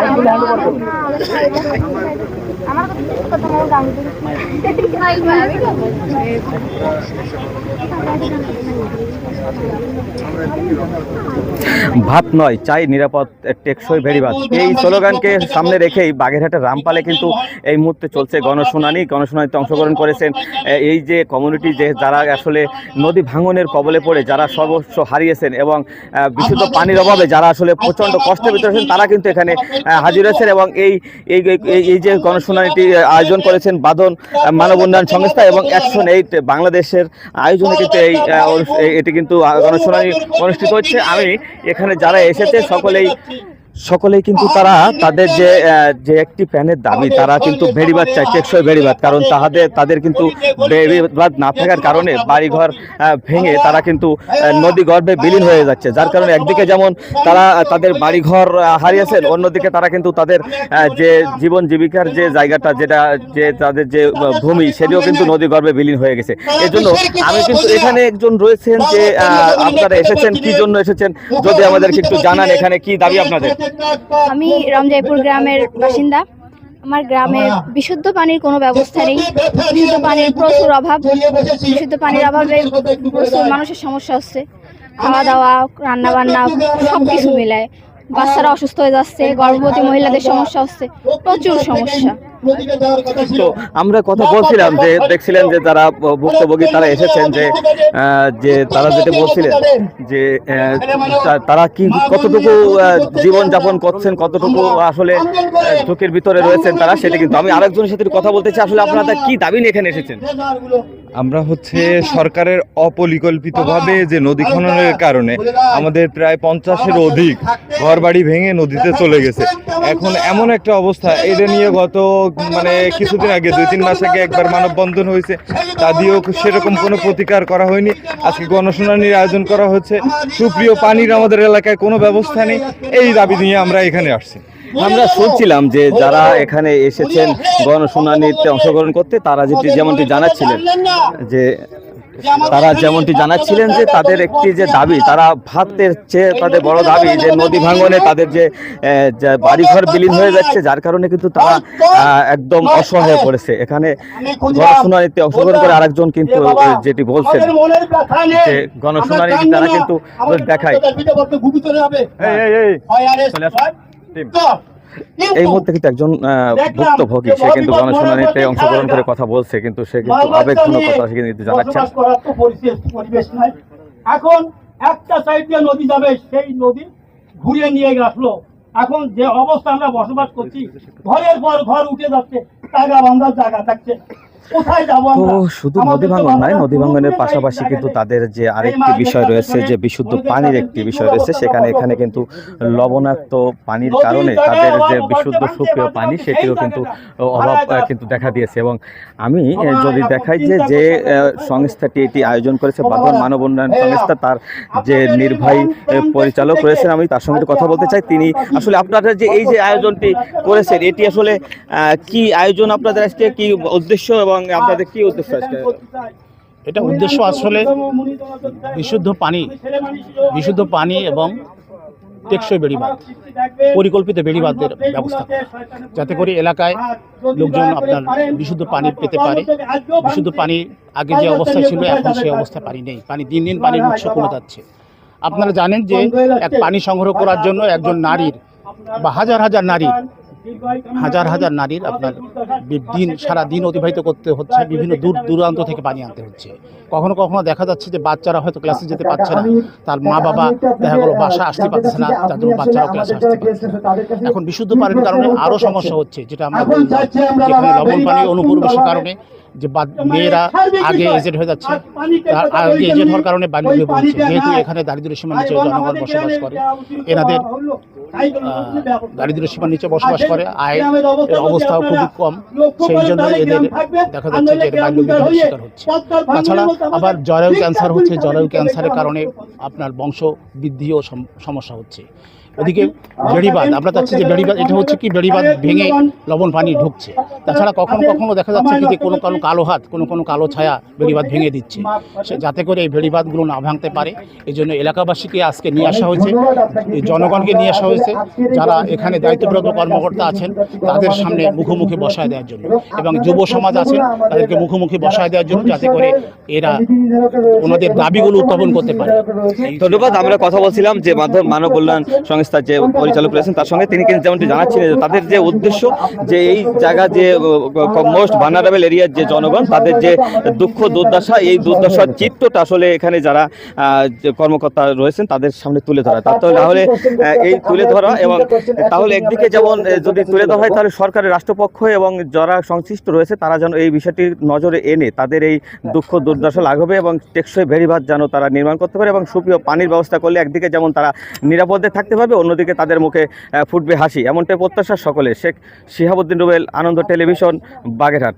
好，你们 udah! ভাত নয়, চাই নিরাপদ টেকসই ভেড়িবাদ এই স্লোগানকে সামনে রেখেই বাগেরহাটের রামপালে কিন্তু এই মুহূর্তে চলছে গণশুনানি। গণশুনানিতে অংশগ্রহণ করেছেন এই যে কমিউনিটি যে যারা আসলে নদী ভাঙনের কবলে পড়ে, যারা সর্বস্ব হারিয়েছেন এবং বিশুদ্ধ পানির অভাবে যারা আসলে প্রচণ্ড কষ্টের ভিতরে তারা কিন্তু এখানে হাজির হয়েছেন এবং এই এই, এই- এই গণশুনানিটি আয়োজন করেছেন বাঁধন মানব উন্নয়ন সংস্থা এবং অ্যাকশন এইট বাংলাদেশের আয়োজনে কিন্তু এই এটি কিন্তু গণশুনানি অনুষ্ঠিত হচ্ছে। আমি এখানে যারা এসেছে, সকলেই সকলেই কিন্তু তারা তাদের যে যে একটি প্যানের দাবি, তারা কিন্তু ভেড়িবাদ চায় টেকসই ভেড়িবাদ, কারণ তাহাদের, তাদের কিন্তু ভেড়িবাদ না থাকার কারণে বাড়িঘর ভেঙে তারা কিন্তু নদী গর্ভে বিলীন হয়ে যাচ্ছে। যার কারণে একদিকে যেমন তারা তাদের বাড়িঘর হারিয়েছেন, অন্যদিকে তারা কিন্তু তাদের যে জীবন জীবিকার যে জায়গাটা, যেটা, যে তাদের যে ভূমি, সেটিও কিন্তু নদী গর্ভে বিলীন হয়ে গেছে। এজন্য আমি কিন্তু এখানে একজন রয়েছেন যে আপনারা এসেছেন, কি জন্য এসেছেন, যদি আমাদেরকে একটু জানান এখানে কি দাবি আপনাদের? আমি রমজাইপুর গ্রামের বাসিন্দা। আমার গ্রামে বিশুদ্ধ পানির কোনো ব্যবস্থা নেই। বিশুদ্ধ পানির প্রচুর অভাব। বিশুদ্ধ পানির অভাবে প্রচুর মানুষের সমস্যা হচ্ছে। খাওয়া দাওয়া রান্নাবান্না সব কিছু মিলায়। বাচ্চারা অসুস্থ হয়ে যাচ্ছে গর্ভবতী মহিলাদের সমস্যা হচ্ছে। প্রচুর সমস্যা। তো আমরা কথা বলছিলাম যে দেখছিলেন যে যারা ভুক্তভোগী তারা এসেছেন যে যে তারা যেটা বলছিলেন যে তারা কি কতটুকু জীবন যাপন করছেন কতটুকু আসলে ঝুঁকির ভিতরে রয়েছেন তারা সেটা কিন্তু আমি আরেকজনের সাথে কথা বলতে চাই। আসলে আপনারা কি দাবি নিয়ে এখানে এসেছেন? আমরা হচ্ছে সরকারের অপরিকল্পিতভাবে যে নদী খননের কারণে আমাদের প্রায় পঞ্চাশের অধিক ঘরবাড়ি ভেঙে নদীতে চলে গেছে। এখন এমন একটা অবস্থা এটা নিয়ে গত মানে কিছুদিন আগে, দুই তিন মাস আগে একবার মানববন্ধন হয়েছে, তা দিয়েও সেরকম কোনো প্রতিকার করা হয়নি। আজকে গণশুনানির আয়োজন করা হচ্ছে। সুপ্রিয় পানির আমাদের এলাকায় কোনো ব্যবস্থা নেই। এই দাবি নিয়ে আমরা এখানে আসছি। আমরা শুনছিলাম যে যারা এখানে এসেছেন গণশুনানিতে অংশগ্রহণ করতে, তারা যেটি যেমনটি জানাচ্ছিলেন যে তারা যেমনটি জানাচ্ছিলেন যে তাদের একটি যে দাবি তারা ভাতের চেয়ে তাদের বড় দাবি যে নদী ভাঙনে তাদের যে বাড়িঘর বিলীন হয়ে যাচ্ছে যার কারণে কিন্তু তারা একদম অসহায় পড়েছে। এখানে গণশুনানিতে অংশগ্রহণ করে আরেকজন কিন্তু যেটি বলছেন যে গণশুনানি তারা কিন্তু দেখায়। এই, মুহূর্তে কিন্তু একজন ভুক্তভোগী সে কিন্তু গণশুনানিতে অংশগ্রহণ করে কথা বলছে কিন্তু সে কিন্তু আবেগপূর্ণ কথা সে কিন্তু জানাচ্ছে পরিবেশ নাই। এখন একটা সাইড দিয়ে নদী যাবে সেই নদী ঘুরিয়ে নিয়ে আসলো। এখন যে অবস্থা আমরা বসবাস করছি ঘরের পর ঘর উঠে যাচ্ছে টাকা বান্ধার জায়গা থাকছে। তো শুধু নদী ভাঙন নয় নদী ভাঙনের পাশাপাশি কিন্তু। তাদের যে আরেকটি বিষয় রয়েছে যে বিশুদ্ধ পানির একটি বিষয় রয়েছে সেখানে এখানে কিন্তু লবণাক্ত পানির কারণে তাদের যে বিশুদ্ধ সুপেয় পানি সেটিও কিন্তু অভাব কিন্তু দেখা দিয়েছে। এবং আমি যদি দেখাই যে যে সংস্থাটি এটি আয়োজন করেছে বাঁধন মানব উন্নয়ন সংস্থা তার যে নির্বাহী পরিচালক রয়েছেন আমি তার সঙ্গে কথা বলতে চাই। তিনি আসলে আপনারা যে এই যে আয়োজনটি করেছেন এটি আসলে কি আয়োজন আপনাদের আজকে কি উদ্দেশ্য এবং আপনাদের কি উদ্দেশ্য আজকে? এটা উদ্দেশ্য আসলে বিশুদ্ধ পানি বিশুদ্ধ পানি এবং টেকসই বেড়িবাঁধ, পরিকল্পিত বেড়িবাঁধের ব্যবস্থা যাতে করে এলাকায় লোকজন আপনার বিশুদ্ধ পানি পেতে পারে। বিশুদ্ধ পানি আগে যে অবস্থা ছিল, এখন সেই অবস্থা পানি নেই। পানি দিন দিন পানির উৎস কমে যাচ্ছে। আপনারা জানেন যে এক পানি সংগ্রহ করার জন্য একজন নারীর বা হাজার হাজার নারীর হাজার হাজার নারীর আপনার দিন, সারা দিন অতিবাহিত করতে হচ্ছে, বিভিন্ন দূর দূরান্ত থেকে পানি আনতে হচ্ছে। কখনো কখনো দেখা যাচ্ছে যে বাচ্চারা হয়তো ক্লাসে যেতে পারছে না। তার মা বাবা, দেখা গেলো বাসা আসতে পারছে না, তার জন্য বাচ্চারাও ক্লাসে আসতে পারছে এখন বিশুদ্ধ পানির কারণে আরও সমস্যা হচ্ছে, যেটা আমরা লবণ পানি অনুপ্রবেশের কারণে যে মেয়েরা আগে এজেড হয়ে যাচ্ছে তার আগে এজেড হওয়ার কারণে বিয়ে বলছে যেহেতু এখানে দারিদ্র্য সীমার নিচে জনগণ বসবাস করে এনাদের দারিদ্র্য সীমার নিচে বসবাস করে আয় অবস্থাও খুবই কম সেই জন্য এদের দেখা যাচ্ছে যে বাল্য বিবাহের শিকার হচ্ছে। তাছাড়া আবার জরায়ু ক্যান্সার হচ্ছে জরায়ু ক্যান্সারের কারণে আপনার বংশ বৃদ্ধিও সম- সমস্যা হচ্ছে। ওদিকে বেড়িবাঁধ আমরা চাচ্ছি যে বেড়িবাঁধ এটা হচ্ছে কি বেড়িবাঁধ ভেঙে লবণ পানি ঢুকছে। তাছাড়া কখনো কখনো দেখা যাচ্ছে কি যে কোনো কোনো কালো হাত কোনো কোনো কালো ছায়া বেড়িবাঁধ ভেঙে দিচ্ছে। সে যাতে করে এই বেড়িবাঁধগুলো না ভাঙতে পারে। এই জন্য এলাকাবাসীকে আজকে নিয়ে আসা হয়েছে। এই জনগণকে নিয়ে আসা হয়েছে। যারা এখানে দায়িত্বপ্রাপ্ত কর্মকর্তা আছেন তাদের সামনে মুখোমুখি বসায় দেওয়ার জন্য। এবং যুব সমাজ আছেন তাদেরকে মুখোমুখি বসায় দেওয়ার জন্য যাতে করে এরা ওনাদের দাবিগুলো উত্থাপন করতে পারে। এই ধন্যবাদ আমরা কথা বলছিলাম যে মাধ্যম মানব কল্যাণ সংস্থার যে পরিচালক রয়েছেন তার সঙ্গে তিনি কিন্তু যেমনটি জানাচ্ছিলেন তাদের যে উদ্দেশ্য যে এই জায়গা যে মোস্ট ভানারেবল এরিয়ার যে জনগণ, তাদের যে দুঃখ দুর্দশা, এই দুর্দশার চিত্রটা আসলে এখানে যারা কর্মকর্তা রয়েছেন, তাদের সামনে তুলে ধরা। তাহলে এই তুলে ধরা এবং তাহলে একদিকে যেমন যদি তুলে ধরা হয়, তাহলে সরকারের রাষ্ট্রপক্ষ এবং যারা সংশ্লিষ্ট রয়েছে, তারা যেন এই বিষয়টি নজরে এনে তাদের এই দুঃখ দুর্দশা লাঘবে এবং টেকসই ভেরিভাত যেন তারা নির্মাণ করতে পারে এবং সুপ্রিয় পানির ব্যবস্থা করলে একদিকে যেমন তারা নিরাপদে থাকতে পারবে, অন্যদিকে তাদের মুখে ফুটবে হাসি। এমনটাই প্রত্যাশা সকলে শেখ শিহাবুদ্দিন রুবেল, আনন্দ টেলিভিশন, বাগেরহাট।